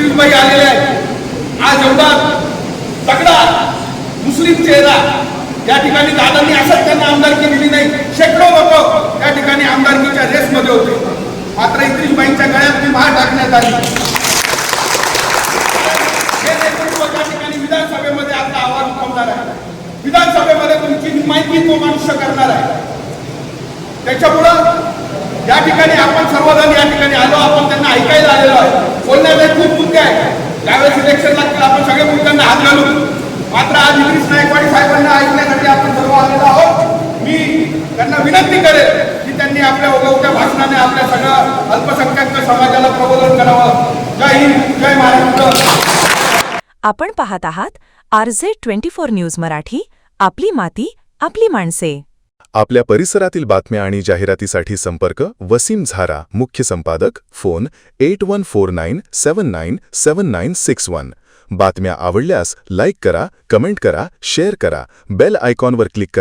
इद्रिसबाई आलेले आहेत. आज एवढा तगडा मुस्लिम चेहरा या ठिकाणी दादांनी असंच त्यांना आमदारकी दिली नाही. शेकडो लोक त्या ठिकाणी आमदारकीच्या रेसमध्ये होते. मात्र इद्रिसबाईंच्या गळ्यात ती महार टाकण्यात आली. हे नेतृत्व त्या ठिकाणी विधानसभेमध्ये आपला आवाज उठवणार आहे. विधानसभेमध्ये तुमची माहिती तो मनुष्य करणार आहे. त्याच्यामुळं या ठिकाणी आपण सर्वजण या ठिकाणी आलो आपण त्यांना ऐकायला आलेलो आहे बोलण्याचे खूप मुद्दे आहेत. त्यावेळेस इलेक्शन लागतील आपण सगळ्या मुद्द्यांना हात घालू. मात्र आज इद्रिस नायकवाडी साहेबांना ऐकण्यासाठी आपण सर्व आलेलो आहोत. मी त्यांना विनंती करेल की त्यांनी आपल्या उगवत्या भाषणाने आपल्या सगळ्या अल्पसंख्याक समाजाला प्रबोधन करावं. जय हिंद जय महाराष्ट्र. आपण पाहत आहात आर झे ट्वेंटी फोर न्यूज मराठी. आपली माती आपली माणसे. आपल्या परिसरातील बातम्या आणि जाहिरातीसाठी संपर्क वसीम झारा मुख्य संपादक phone eight one four nine seven nine seven nine six one. बातम्या आवडल्यास लाईक करा कमेंट करा शेअर करा बेल आयकॉनवर क्लिक करा.